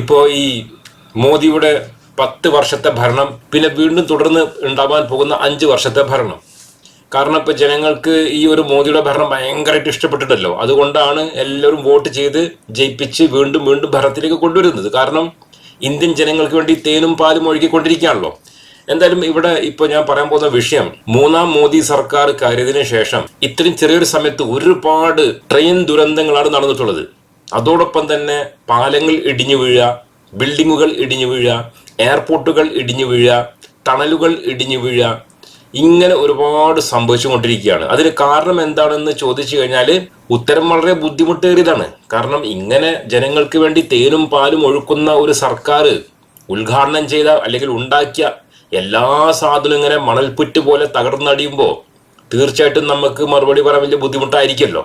ഇപ്പോൾ ഈ മോദിയുടെ പത്ത് വർഷത്തെ ഭരണം പിന്നെ വീണ്ടും തുടർന്ന് ഉണ്ടാവാൻ പോകുന്ന അഞ്ച് വർഷത്തെ ഭരണം. കാരണം ഇപ്പൊ ജനങ്ങൾക്ക് ഈ ഒരു മോദിയുടെ ഭരണം ഭയങ്കരമായിട്ട് ഇഷ്ടപ്പെട്ടിട്ടല്ലോ. അതുകൊണ്ടാണ് എല്ലാവരും വോട്ട് ചെയ്ത് ജയിപ്പിച്ച് വീണ്ടും വീണ്ടും ഭരണത്തിലേക്ക് കൊണ്ടുവരുന്നത്. കാരണം ഇന്ത്യൻ ജനങ്ങൾക്ക് വേണ്ടി തേനും പാലും ഒഴുകിക്കൊണ്ടിരിക്കുകയാണല്ലോ. എന്തായാലും ഇവിടെ ഇപ്പൊ ഞാൻ പറയാൻ പോകുന്ന വിഷയം മൂന്നാം മോദി സർക്കാർ കയറിയതിനു ശേഷം ഇത്രയും ചെറിയൊരു സമയത്ത് ഒരുപാട് ട്രെയിൻ ദുരന്തങ്ങളാണ് നടന്നിട്ടുള്ളത്. അതോടൊപ്പം തന്നെ പാലങ്ങൾ ഇടിഞ്ഞു വീഴുക ബിൽഡിങ്ങുകൾ ഇടിഞ്ഞു വീഴുക എയർപോർട്ടുകൾ ഇടിഞ്ഞു വീഴുക ടണലുകൾ ഇടിഞ്ഞു വീഴുക ഇങ്ങനെ ഒരുപാട് സംഭവിച്ചുകൊണ്ടിരിക്കുകയാണ്. അതിന് കാരണം എന്താണെന്ന് ചോദിച്ചു കഴിഞ്ഞാൽ ഉത്തരം വളരെ ബുദ്ധിമുട്ടേറിയതാണ്. കാരണം ഇങ്ങനെ ജനങ്ങൾക്ക് വേണ്ടി തേനും പാലും ഒഴുക്കുന്ന ഒരു സർക്കാർ ഉദ്ഘാടനം ചെയ്ത അല്ലെങ്കിൽ ഉണ്ടാക്കിയ എല്ലാ സാധനവും ഇങ്ങനെ മണൽപ്പുറ്റ് പോലെ തകർന്നടിയുമ്പോൾ തീർച്ചയായിട്ടും നമുക്ക് മറുപടി പറയാൻ വലിയ ബുദ്ധിമുട്ടായിരിക്കുമല്ലോ.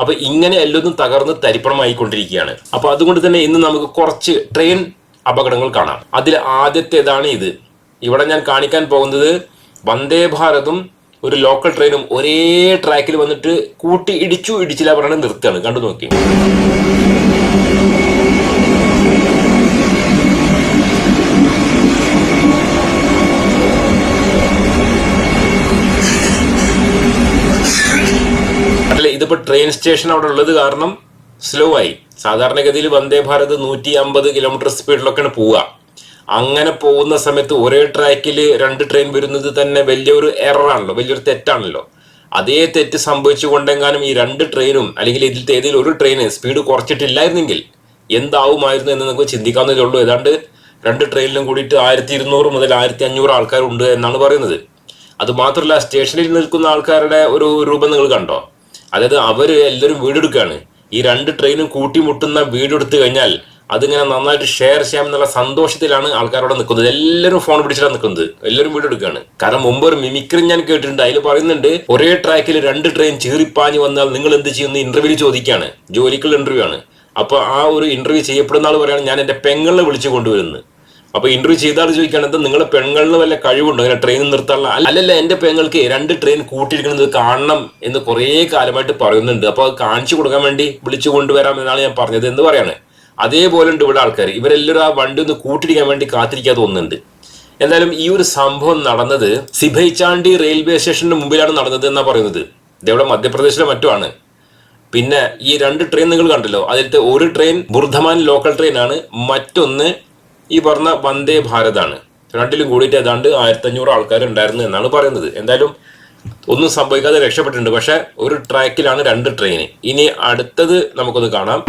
അപ്പൊ ഇങ്ങനെ എല്ലൊന്നും തകർന്ന് തരിപ്പണമായിക്കൊണ്ടിരിക്കുകയാണ്. അപ്പൊ അതുകൊണ്ട് തന്നെ ഇന്ന് നമുക്ക് കുറച്ച് ട്രെയിൻ അപകടങ്ങൾ കാണാം. അതിൽ ആദ്യത്തേതാണ് ഇത്. ഇവിടെ ഞാൻ കാണിക്കാൻ പോകുന്നത് വന്ദേ ഭാരതും ഒരു ലോക്കൽ ട്രെയിനും ഒരേ ട്രാക്കിൽ വന്നിട്ട് കൂട്ടി ഇടിച്ചു ഇടിച്ചില്ല പറഞ്ഞ് നിർത്തുകയാണ്. കണ്ടു നോക്കി അല്ല ഇതിപ്പോ ട്രെയിൻ സ്റ്റേഷൻ അവിടെ ഉള്ളത് കാരണം സ്ലോ ആയി. സാധാരണഗതിയിൽ വന്ദേ ഭാരത് നൂറ്റി അമ്പത് കിലോമീറ്റർ സ്പീഡിലൊക്കെയാണ് പോവുക. അങ്ങനെ പോകുന്ന സമയത്ത് ഒരേ ട്രാക്കിൽ രണ്ട് ട്രെയിൻ വരുന്നത് തന്നെ വലിയൊരു എററാണല്ലോ വലിയൊരു തെറ്റാണല്ലോ. അതേ തെറ്റ് സംഭവിച്ചുകൊണ്ടെങ്ങാനും ഈ രണ്ട് ട്രെയിനും അല്ലെങ്കിൽ ഇതിൽ ഏതെങ്കിലും ഒരു ട്രെയിന് സ്പീഡ് കുറച്ചിട്ടില്ലായിരുന്നെങ്കിൽ എന്താവുമായിരുന്നു എന്ന് നമുക്ക് ചിന്തിക്കാവുന്നതേ ഉള്ളൂ. ഏതാണ്ട് രണ്ട് ട്രെയിനിലും കൂടിയിട്ട് ആയിരത്തി ഇരുന്നൂറ് മുതൽ ആയിരത്തി അഞ്ഞൂറ് ആൾക്കാരുണ്ട് എന്നാണ് പറയുന്നത്. അതുമാത്രമല്ല സ്റ്റേഷനിൽ നിൽക്കുന്ന ആൾക്കാരുടെ ഒരു രൂപം നിങ്ങൾ കണ്ടോ? അതായത് അവർ എല്ലാവരും വീടെടുക്കുകയാണ്. ഈ രണ്ട് ട്രെയിനും കൂട്ടിമുട്ടുന്ന വീടെടുത്തു കഴിഞ്ഞാൽ അതിങ്ങനെ നന്നായിട്ട് ഷെയർ ചെയ്യാം എന്നുള്ള സന്തോഷത്തിലാണ് ആൾക്കാരോട് നിൽക്കുന്നത്. എല്ലാവരും ഫോൺ പിടിച്ചിട്ടാണ് നിൽക്കുന്നത്. എല്ലാവരും വീടെടുക്കുകയാണ്. കാരണം മുമ്പ് ഒരു മിമിക്രി ഞാൻ കേട്ടിട്ടുണ്ട്. അതിൽ പറയുന്നുണ്ട് ഒരേ ട്രാക്കിൽ രണ്ട് ട്രെയിൻ ചീറിപ്പാഞ്ഞ് വന്നാൽ നിങ്ങൾ എന്ത് ചെയ്യുന്ന ഇന്റർവ്യൂ ചോദിക്കുകയാണ്. ജോലിക്കുള്ള ഇന്റർവ്യൂ ആണ്. അപ്പൊ ആ ഒരു ഇന്റർവ്യൂ ചെയ്യപ്പെടുന്ന ആൾ പറയാണ് ഞാൻ എന്റെ പെങ്ങളെ വിളിച്ചു കൊണ്ടുവരുന്നത് അപ്പൊ ഇന്റർവ്യൂ ചെയ്താൽ ചോദിക്കുകയാണെങ്കിൽ നിങ്ങളെ പെണ്ണുകളിൽ വല്ല കഴിവുണ്ടോ? ഇങ്ങനെ ട്രെയിൻ നിർത്താനുള്ള? അല്ലല്ല എന്റെ പെങ്ങൾക്ക് രണ്ട് ട്രെയിൻ കൂട്ടിയിരിക്കുന്നത് കാണണം എന്ന് കുറേ കാലമായിട്ട് പറയുന്നുണ്ട്. അപ്പൊ അത് കാണിച്ചു കൊടുക്കാൻ വേണ്ടി വിളിച്ചു കൊണ്ടുവരാം എന്നാണ് ഞാൻ പറഞ്ഞത്. എന്ന് പറയാണ്? അതേപോലെ ഉണ്ട് ഇവിടെ ആൾക്കാർ ഇവരെല്ലാവരും ആ വണ്ടി ഒന്ന് കൂട്ടിരിക്കാൻ വേണ്ടി കാത്തിരിക്കാൻ തോന്നുന്നുണ്ട്. എന്തായാലും ഈ ഒരു സംഭവം നടന്നത് സിഭൈചാണ്ടി റെയിൽവേ സ്റ്റേഷന്റെ മുമ്പിലാണ് നടന്നത് എന്നാ പറയുന്നത്. ഇതെവിടെ മധ്യപ്രദേശിലെ മറ്റുമാണ്. പിന്നെ ഈ രണ്ട് ട്രെയിൻ നിങ്ങൾ കണ്ടല്ലോ. അതിലത്തെ ഒരു ട്രെയിൻ ബുർധമാൻ ലോക്കൽ ട്രെയിനാണ് മറ്റൊന്ന് ഈ പറഞ്ഞ വന്ദേ ഭാരതാണ്. രണ്ടിലും കൂടിയിട്ട് ഏതാണ്ട് ആയിരത്തി അഞ്ഞൂറ് ഉണ്ടായിരുന്നു എന്നാണ് പറയുന്നത്. എന്തായാലും ഒന്നും സംഭവിക്കാതെ രക്ഷപ്പെട്ടിട്ടുണ്ട്. പക്ഷെ ഒരു ട്രാക്കിലാണ് രണ്ട് ട്രെയിൻ ഇനി അടുത്തത് നമുക്കൊന്ന് കാണാം.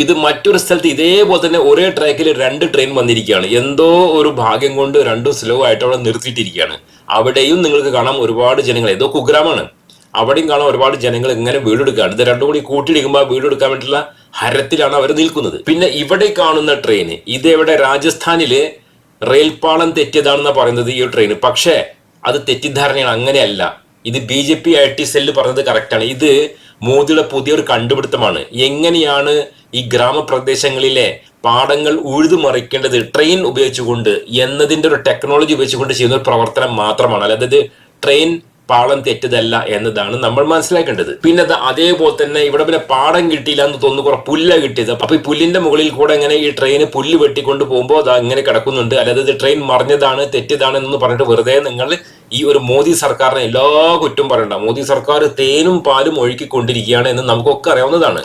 ഇത് മറ്റൊരു സ്ഥലത്ത് ഇതേപോലെ തന്നെ ഒരേ ട്രാക്കിൽ രണ്ട് ട്രെയിൻ വന്നിരിക്കുകയാണ്. എന്തോ ഒരു ഭാഗ്യം കൊണ്ട് രണ്ടും സ്ലോ ആയിട്ട് അവിടെ നിർത്തിയിട്ടിരിക്കുകയാണ്. അവിടെയും നിങ്ങൾക്ക് കാണാം ഒരുപാട് ജനങ്ങൾ. ഏതോ കുഗ്രാമാണ്. അവിടെയും കാണാം ഒരുപാട് ജനങ്ങൾ ഇങ്ങനെ വീടെടുക്കുകയാണ്. ഇത് രണ്ടും കൂടി കൂട്ടിയിടിക്കുമ്പോൾ വീടെടുക്കാൻ വേണ്ടിയിട്ടുള്ള ഹരത്തിലാണ് അവർ നിൽക്കുന്നത്. പിന്നെ ഇവിടെ കാണുന്ന ട്രെയിൻ ഇത് എവിടെ? രാജസ്ഥാനിലെ റെയിൽപാളം തെറ്റിയതാണെന്നാണ് പറയുന്നത് ഈ ട്രെയിൻ പക്ഷേ അത് തെറ്റിദ്ധാരണയാണ്. അങ്ങനെയല്ല. ഇത് B J P I T cell പറഞ്ഞത് കറക്റ്റാണ് ഇത് മോദിയുടെ പുതിയൊരു കണ്ടുപിടുത്തമാണ്. എങ്ങനെയാണ് ഈ ഗ്രാമപ്രദേശങ്ങളിലെ പാടങ്ങൾ ഉഴുതുമറിക്കേണ്ടത് ട്രെയിൻ ഉപയോഗിച്ചുകൊണ്ട് എന്നതിന്റെ ഒരു ടെക്നോളജി ഉപയോഗിച്ചുകൊണ്ട് ചെയ്യുന്ന ഒരു പ്രവർത്തനം മാത്രമാണ്. അതായത് ട്രെയിൻ പാളം തെറ്റതല്ല എന്നതാണ് നമ്മൾ മനസ്സിലാക്കേണ്ടത്. പിന്നെ അതേപോലെ തന്നെ ഇവിടെ പിന്നെ പാടം കിട്ടിയില്ല എന്ന് തോന്നുന്നു കുറെ പുല്ല കിട്ടിയത്. അപ്പൊ ഈ പുല്ലിന്റെ മുകളിൽ കൂടെ ഇങ്ങനെ ഈ ട്രെയിൻ പുല്ല് വെട്ടിക്കൊണ്ട് പോകുമ്പോൾ അത് അങ്ങനെ കിടക്കുന്നുണ്ട്. അല്ലാതെ ട്രെയിൻ മറിഞ്ഞതാണ് തെറ്റിതാണ് എന്ന് പറഞ്ഞിട്ട് വെറുതെ നിങ്ങൾ ഈ ഒരു മോദി സർക്കാരിനെ എല്ലാ കുറ്റം പറയണ്ട. മോദി സർക്കാർ തേനും പാലും ഒഴുക്കിക്കൊണ്ടിരിക്കുകയാണ് എന്ന് നമുക്കൊക്കെ അറിയാവുന്നതാണ്.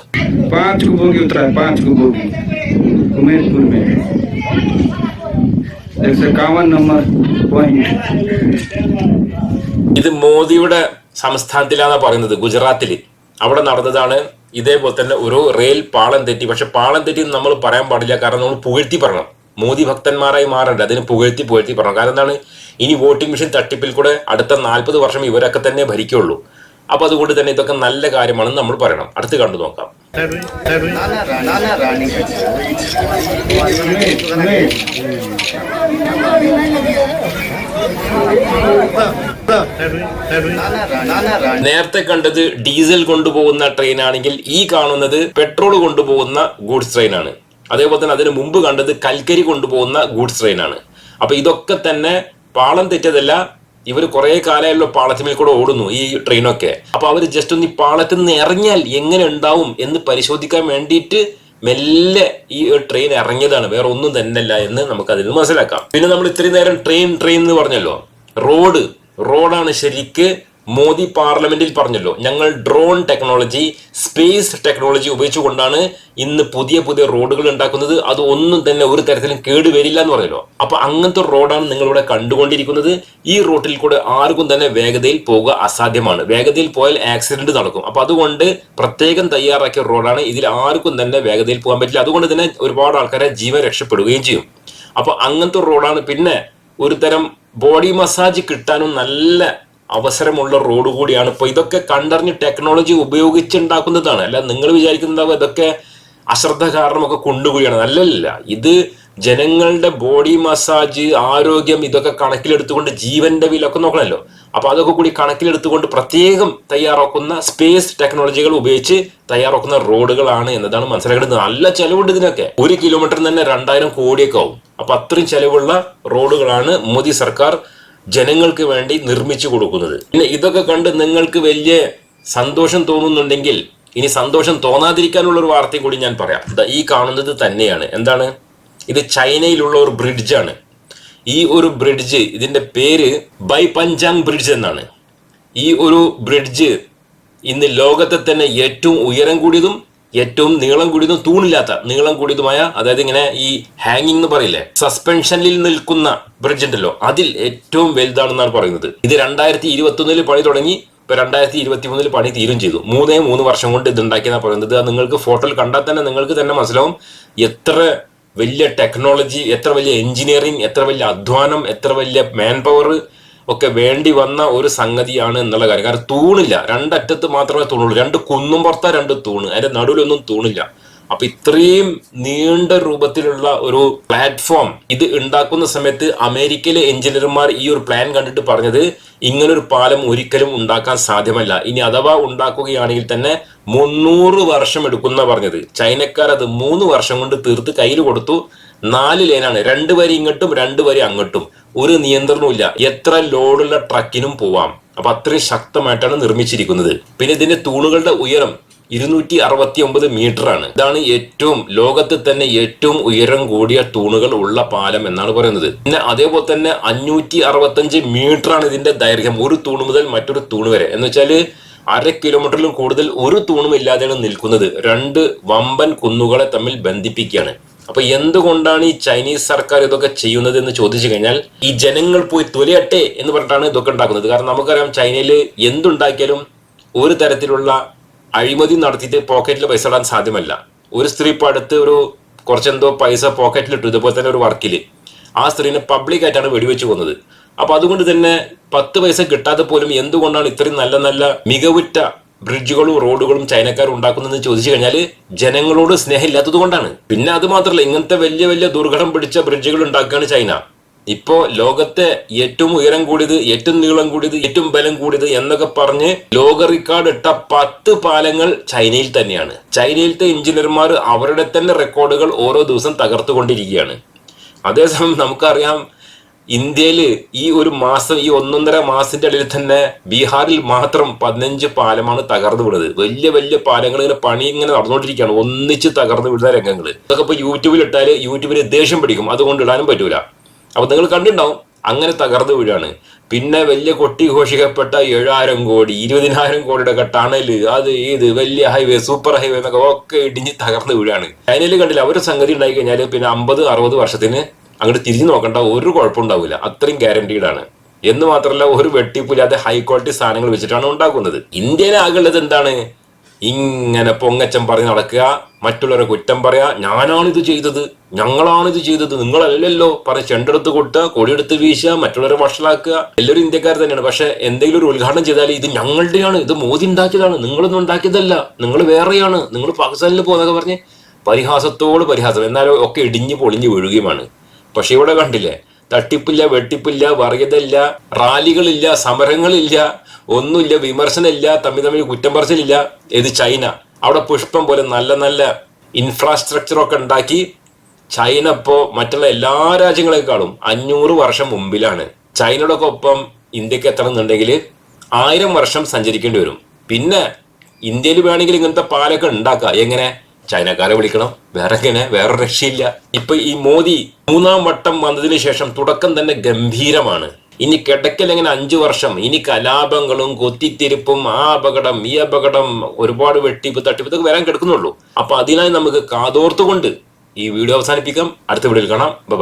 ഇത് മോദിയുടെ സംസ്ഥാനത്തിലാണ് പറയുന്നത് ഗുജറാത്തിൽ അവിടെ നടന്നതാണ് ഇതേപോലെ തന്നെ ഒരു റെയിൽ പാളം തെറ്റി. പക്ഷെ പാളം തെറ്റി നമ്മൾ പറയാൻ പാടില്ല. കാരണം നമ്മൾ പുകഴ്ത്തി പറയണം. മോദി ഭക്തന്മാരായി മാറണ്ട. അതിന് പുകഴ്ത്തി പുകഴ്ത്തി പറഞ്ഞു. കാരണം എന്താണ്? ഇനി വോട്ടിംഗ് മെഷീൻ തട്ടിപ്പിൽ കൂടെ അടുത്ത നാൽപ്പത് വർഷം ഇവരൊക്കെ തന്നെ ഭരിക്കുള്ളൂ. അപ്പൊ അതുകൊണ്ട് തന്നെ ഇതൊക്കെ നല്ല കാര്യമാണെന്ന് നമ്മൾ പറയണം. അടുത്ത് കണ്ടു നോക്കാം. നേരത്തെ കണ്ടത് ഡീസൽ കൊണ്ടുപോകുന്ന ട്രെയിൻ ആണെങ്കിൽ ഈ കാണുന്നത് പെട്രോൾ കൊണ്ടുപോകുന്ന ഗൂഡ്സ് ട്രെയിൻ ആണ് അതേപോലെ തന്നെ അതിന് മുമ്പ് കണ്ടത് കൽക്കരി കൊണ്ടുപോകുന്ന ഗൂഡ്സ് ട്രെയിൻ ആണ് അപ്പൊ ഇതൊക്കെ തന്നെ പാളം തെറ്റതല്ല ഇവർ കുറെ കാലമായല്ലോ പാളത്തിന്മേൽ കൂടെ ഓടുന്നു ഈ ട്രെയിനൊക്കെ. അപ്പൊ അവർ ജസ്റ്റ് ഒന്ന് ഈ പാളത്തിൽ നിന്ന് ഇറങ്ങിയാൽ എങ്ങനെ ഉണ്ടാവും എന്ന് പരിശോധിക്കാൻ വേണ്ടിയിട്ട് മെല്ലെ ഈ ട്രെയിൻ ഇറങ്ങിയതാണ്. വേറെ ഒന്നും തന്നെയല്ല എന്ന് നമുക്ക് അതിൽ നിന്ന് മനസ്സിലാക്കാം. പിന്നെ നമ്മൾ ഇത്രയും നേരം ട്രെയിൻ ട്രെയിൻ എന്ന് പറഞ്ഞല്ലോ. റോഡ്. റോഡാണ് ശരിക്ക് മോദി പാർലമെന്റിൽ പറഞ്ഞല്ലോ ഞങ്ങൾ ഡ്രോൺ ടെക്നോളജി സ്പേസ് ടെക്നോളജി ഉപയോഗിച്ചുകൊണ്ടാണ് ഇന്ന് പുതിയ പുതിയ റോഡുകൾ ഉണ്ടാക്കുന്നത്. അത് ഒന്നും തന്നെ ഒരു തരത്തിലും കേടുവരില്ല എന്ന് പറഞ്ഞല്ലോ. അപ്പൊ അങ്ങനത്തെ റോഡാണ് നിങ്ങളിവിടെ കണ്ടുകൊണ്ടിരിക്കുന്നത്. ഈ റോഡിൽ കൂടെ ആർക്കും തന്നെ വേഗതയിൽ പോകുക അസാധ്യമാണ്. വേഗതയിൽ പോയാൽ ആക്സിഡന്റ് നടക്കും. അപ്പൊ അതുകൊണ്ട് പ്രത്യേകം തയ്യാറാക്കിയ റോഡാണ് ഇതിൽ ആർക്കും തന്നെ വേഗതയിൽ പോകാൻ പറ്റില്ല. അതുകൊണ്ട് തന്നെ ഒരുപാട് ആൾക്കാരെ ജീവൻ രക്ഷപ്പെടുകയും ചെയ്യും. അപ്പൊ അങ്ങനത്തെ റോഡാണ്. പിന്നെ ഒരു തരം ബോഡി മസാജ് കിട്ടാനും നല്ല അവസരമുള്ള റോഡ് കൂടിയാണ്. ഇപ്പോൾ ഇതൊക്കെ കണ്ടറിഞ്ഞ് ടെക്നോളജി ഉപയോഗിച്ചുണ്ടാക്കുന്നതാണ്. അല്ല നിങ്ങൾ വിചാരിക്കുന്നുണ്ടാവും ഇതൊക്കെ അശ്രദ്ധ കാരണമൊക്കെ കൊണ്ടുപോവുകയാണ് അല്ലല്ല ഇത് ജനങ്ങളുടെ ബോഡി മസാജ് ആരോഗ്യം ഇതൊക്കെ കണക്കിലെടുത്തുകൊണ്ട് ജീവന്റെ വിലൊക്കെ നോക്കണമല്ലോ. അപ്പൊ അതൊക്കെ കൂടി കണക്കിലെടുത്തുകൊണ്ട് പ്രത്യേകം തയ്യാറാക്കുന്ന സ്പേസ് ടെക്നോളജികൾ ഉപയോഗിച്ച് തയ്യാറാക്കുന്ന റോഡുകളാണ് എന്നതാണ് മനസ്സിലാക്കേണ്ടത്. നല്ല ചെലവുണ്ട് ഇതിനൊക്കെ. ഒരു കിലോമീറ്ററിന് തന്നെ രണ്ടായിരം കോടിയൊക്കെ ആവും. അപ്പൊ അത്രയും ചെലവുള്ള റോഡുകളാണ് മോദി സർക്കാർ ജനങ്ങൾക്ക് വേണ്ടി നിർമ്മിച്ചു കൊടുക്കുന്നത്. പിന്നെ ഇതൊക്കെ കണ്ട് നിങ്ങൾക്ക് വലിയ സന്തോഷം തോന്നുന്നുണ്ടെങ്കിൽ ഇനി സന്തോഷം തോന്നാതിരിക്കാനുള്ള ഒരു വാർത്തയും കൂടി ഞാൻ പറയാം. ഈ കാണുന്നത് തന്നെയാണ്. എന്താണ്? ഇത് ചൈനയിലുള്ള ഒരു ബ്രിഡ്ജാണ് ഈ ഒരു ബ്രിഡ്ജ് ഇതിന്റെ പേര് ബൈ പഞ്ചാങ് ബ്രിഡ്ജ് എന്നാണ്. ഈ ഒരു ബ്രിഡ്ജ് ഇന്ന് ലോകത്തെ തന്നെ ഏറ്റവും ഉയരം കൂടിയതും ഏറ്റവും നീളം കൂടിയതും തൂണില്ലാത്ത നീളം കൂടിയതുമായ അതായത് ഇങ്ങനെ ഈ ഹാങ്ങിങ് എന്ന് പറയില്ലേ സസ്പെൻഷനിൽ നിൽക്കുന്ന ബ്രിഡ്ജ് ഉണ്ടല്ലോ അതിൽ ഏറ്റവും വലുതാണെന്നാണ് പറയുന്നത്. ഇത് രണ്ടായിരത്തി ഇരുപത്തി ഒന്നിൽ പണി തുടങ്ങി ഇപ്പൊ രണ്ടായിരത്തി ഇരുപത്തി മൂന്നിൽ പണി തീരും ചെയ്തു. മൂന്നേ മൂന്ന് വർഷം കൊണ്ട് ഇത് ഉണ്ടാക്കിയെന്നാണ് പറയുന്നത് നിങ്ങൾക്ക് ഫോട്ടോയിൽ കണ്ടാൽ തന്നെ നിങ്ങൾക്ക് തന്നെ മനസ്സിലാവും എത്ര വലിയ ടെക്നോളജി എത്ര വലിയ എഞ്ചിനീയറിംഗ് എത്ര വലിയ അധ്വാനം എത്ര വലിയ മാൻ പവർ ഒക്കെ വേണ്ടി വന്ന ഒരു സംഗതിയാണ് എന്നുള്ള കാര്യം. കാരണം തൂണില്ല. രണ്ടറ്റത്ത് മാത്രമേ തൂണുള്ളൂ. രണ്ട് കുന്നും പുറത്ത രണ്ട് തൂണ്. അതിന്റെ നടുവിലൊന്നും തൂണില്ല. അപ്പൊ ഇത്രയും നീണ്ട രൂപത്തിലുള്ള ഒരു പ്ലാറ്റ്ഫോം ഇത് ഉണ്ടാക്കുന്ന സമയത്ത് അമേരിക്കയിലെ എഞ്ചിനീയർമാർ ഈ ഒരു പ്ലാൻ കണ്ടിട്ട് പറഞ്ഞത് ഇങ്ങനൊരു പാലം ഒരിക്കലും ഉണ്ടാക്കാൻ സാധ്യമല്ല. ഇനി അഥവാ ഉണ്ടാക്കുകയാണെങ്കിൽ തന്നെ മുന്നൂറ് വർഷം എടുക്കുന്ന പറഞ്ഞത്. ചൈനക്കാർ അത് മൂന്ന് വർഷം കൊണ്ട് തീർത്ത് കയ്യിൽ കൊടുത്തു. നാല് ലൈനാണ്. രണ്ട് വരി ഇങ്ങോട്ടും രണ്ട് വരി അങ്ങോട്ടും. ഒരു നിയന്ത്രണവും ഇല്ല. എത്ര ലോഡുള്ള ട്രക്കിനും പോവാം. അപ്പൊ അത്രയും ശക്തമായിട്ടാണ് നിർമ്മിച്ചിരിക്കുന്നത്. പിന്നെ ഇതിന്റെ തൂണുകളുടെ ഉയരം ഇരുന്നൂറ്റി അറുപത്തി ഒമ്പത് മീറ്റർ ആണ് ഇതാണ് ഏറ്റവും ലോകത്തിൽ തന്നെ ഏറ്റവും ഉയരം കൂടിയ തൂണുകൾ ഉള്ള പാലം എന്നാണ് പറയുന്നത്. പിന്നെ അതേപോലെ തന്നെ അഞ്ഞൂറ്റി അറുപത്തഞ്ച് മീറ്റർ ആണ് ഇതിന്റെ ദൈർഘ്യം ഒരു തൂണ് മുതൽ മറ്റൊരു തൂണ് വരെ. എന്ന് വെച്ചാൽ അര കിലോമീറ്ററിലും കൂടുതൽ ഒരു തൂണും ഇല്ലാതെയാണ് നിൽക്കുന്നത്. രണ്ട് വമ്പൻ കുന്നുകളെ തമ്മിൽ ബന്ധിപ്പിക്കുകയാണ്. അപ്പൊ എന്തുകൊണ്ടാണ് ഈ ചൈനീസ് സർക്കാർ ഇതൊക്കെ ചെയ്യുന്നത് എന്ന് ചോദിച്ചു കഴിഞ്ഞാൽ ഈ ജനങ്ങൾ പോയി തൊലയട്ടെ എന്ന് പറഞ്ഞിട്ടാണ് ഇതൊക്കെ ഉണ്ടാക്കുന്നത്. കാരണം നമുക്കറിയാം ചൈനയിൽ എന്തുണ്ടാക്കിയാലും ഒരു തരത്തിലുള്ള അഴിമതി നടത്തിയിട്ട് പോക്കറ്റിൽ പൈസ ഇടാൻ സാധ്യമല്ല. ഒരു സ്ത്രീ ഇപ്പൊ അടുത്ത് ഒരു കുറച്ചെന്തോ പൈസ പോക്കറ്റിൽ ഇട്ടു. ഇതുപോലെ തന്നെ ഒരു വർക്കിൽ ആ സ്ത്രീനെ പബ്ലിക് ആയിട്ടാണ് വെടിവെച്ച് പോകുന്നത് അപ്പൊ അതുകൊണ്ട് തന്നെ പത്ത് പൈസ കിട്ടാതെ പോലും എന്തുകൊണ്ടാണ് ഇത്രയും നല്ല നല്ല മികവുറ്റ ബ്രിഡ്ജുകളും റോഡുകളും ചൈനക്കാർ ഉണ്ടാക്കുന്നതെന്ന് ചോദിച്ചു കഴിഞ്ഞാൽ ജനങ്ങളോട് സ്നേഹമില്ലാത്തത് കൊണ്ടാണ്. പിന്നെ അത് മാത്രമല്ല ഇങ്ങനത്തെ വലിയ വലിയ ദുർഘടം പിടിച്ച ബ്രിഡ്ജുകൾ ഉണ്ടാക്കുകയാണ് ചൈന. ഇപ്പോ ലോകത്തെ ഏറ്റവും ഉയരം കൂടിയത് ഏറ്റവും നീളം കൂടിയത് ഏറ്റവും ബലം കൂടിയത് എന്നൊക്കെ പറഞ്ഞ് ലോക റെക്കോർഡ് ഇട്ട പത്ത് പാലങ്ങൾ ചൈനയിൽ തന്നെയാണ്. ചൈനയിലത്തെ എഞ്ചിനീയർമാർ അവരുടെ തന്നെ റെക്കോർഡുകൾ ഓരോ ദിവസം തകർത്തുകൊണ്ടിരിക്കുകയാണ്. അതേസമയം നമുക്കറിയാം ഇന്ത്യയിൽ ഈ ഒരു മാസം ഈ ഒന്നൊന്നര മാസത്തിന്റെ ഇടയിൽ തന്നെ ബീഹാറിൽ മാത്രം പതിനഞ്ച് പാലമാണ് തകർന്നു വീണത്. വലിയ വലിയ പാലങ്ങൾ ഇങ്ങനെ പണി ഇങ്ങനെ നടന്നുകൊണ്ടിരിക്കുകയാണ്. ഒന്നിച്ച് തകർന്നു വീഴുന്ന രംഗങ്ങൾ അതൊക്കെ ഇപ്പൊ യൂട്യൂബിൽ ഇട്ടാൽ യൂട്യൂബിന് ദേഷ്യം പിടിക്കും. അതുകൊണ്ട് ഇടാനും പറ്റൂല. അപ്പൊ നിങ്ങൾ കണ്ടിട്ടുണ്ടാവും അങ്ങനെ തകർന്നു വീഴാണ്. പിന്നെ വലിയ കൊട്ടി ഘോഷിക്കപ്പെട്ട ഏഴായിരം കോടി ഇരുപതിനായിരം കോടിയുടെ ഒക്കെ ടണൽ അത് ഇത് വലിയ ഹൈവേ സൂപ്പർ ഹൈവേ എന്നൊക്കെ ഒക്കെ ഇടിഞ്ഞ് തകർന്നു വീഴാണ്. ചൈനയിൽ കണ്ടില്ല അവരുടെ സംഗതി ഉണ്ടായി കഴിഞ്ഞാൽ പിന്നെ അമ്പത് അറുപത് വർഷത്തിന് അങ്ങോട്ട് തിരിഞ്ഞു നോക്കണ്ട ഒരു കുഴപ്പമുണ്ടാവില്ല അത്രയും ഗ്യാരണ്ടീഡ് ആണ്. എന്ന് മാത്രമല്ല ഒരു വെട്ടിപ്പില്ലാതെ ഹൈ ക്വാളിറ്റി സാധനങ്ങൾ വെച്ചിട്ടാണ് ഉണ്ടാക്കുന്നത്. ഇന്ത്യയിലെ ആകുള്ളത് എന്താണ്? ഇങ്ങനെ പൊങ്ങച്ചം പറഞ്ഞ് നടക്കുക മറ്റുള്ളവരെ കുറ്റം പറയാ ഞാനാണ് ഇത് ചെയ്തത് ഞങ്ങളാണ് ഇത് ചെയ്തത് നിങ്ങളല്ലല്ലോ പറഞ്ഞ് ചെണ്ടെടുത്ത് കൊട്ടുക കൊടിയെടുത്ത് വീശുക മറ്റുള്ളവരെ വഷളാക്കുക. എല്ലാവരും ഇന്ത്യക്കാർ തന്നെയാണ്. പക്ഷെ എന്തെങ്കിലും ഒരു ഉദ്ഘാടനം ചെയ്താൽ ഇത് ഞങ്ങളുടെയാണ് ഇത് മോദി ഉണ്ടാക്കിയതാണ്. നിങ്ങളൊന്നും ഉണ്ടാക്കിയതല്ല. നിങ്ങൾ വേറെയാണ്. നിങ്ങൾ പാകിസ്ഥാനിൽ പോകുന്നതൊക്കെ പറഞ്ഞ് പരിഹാസത്തോട് പരിഹാസം. എന്നാലും ഒക്കെ ഇടിഞ്ഞു പൊളിഞ്ഞു വീഴുകയുമാണ്. പക്ഷെ ഇവിടെ കണ്ടില്ലേ? തട്ടിപ്പില്ല വെട്ടിപ്പില്ല വറിയതല്ല റാലികളില്ല സമരങ്ങളില്ല ഒന്നുമില്ല വിമർശനമില്ല തമ്മിൽ തമ്മിൽ കുറ്റം പറച്ചിലില്ല. ഇത് ചൈന. അവിടെ പുഷ്പം പോലെ നല്ല നല്ല ഇൻഫ്രാസ്ട്രക്ചറൊക്കെ ഉണ്ടാക്കി ചൈന ഇപ്പോ മറ്റുള്ള എല്ലാ രാജ്യങ്ങളെക്കാളും അഞ്ഞൂറ് വർഷം മുമ്പിലാണ്. ചൈനയുടെ ഒപ്പം ഇന്ത്യയ്ക്ക് എത്തണമെന്നുണ്ടെങ്കിൽ ആയിരം വർഷം സഞ്ചരിക്കേണ്ടി വരും. പിന്നെ ഇന്ത്യയിൽ വേണമെങ്കിൽ ഇങ്ങനത്തെ പാലൊക്കെ ഉണ്ടാക്കുക. എങ്ങനെ? ചൈനക്കാരെ വിളിക്കണം. വേറെ എങ്ങനെ വേറെ രക്ഷയില്ല. ഇപ്പൊ ഈ മോദി മൂന്നാം വട്ടം വന്നതിന് ശേഷം തുടക്കം തന്നെ ഗംഭീരമാണ്. ഇനി കിടക്കൽ എങ്ങനെ അഞ്ചു വർഷം? ഇനി കലാപങ്ങളും കൊത്തിത്തിരിപ്പും ആ അപകടം ഈ അപകടം ഒരുപാട് വെട്ടിപ്പ് തട്ടിപ്പ് ഇതൊക്കെ വരാൻ കിടക്കുന്നുള്ളൂ. അപ്പൊ അതിനായി നമുക്ക് കാതോർത്തുകൊണ്ട് ഈ വീഡിയോ അവസാനിപ്പിക്കാം. അടുത്ത വീഡിയോയിൽ കാണാം. ബൈ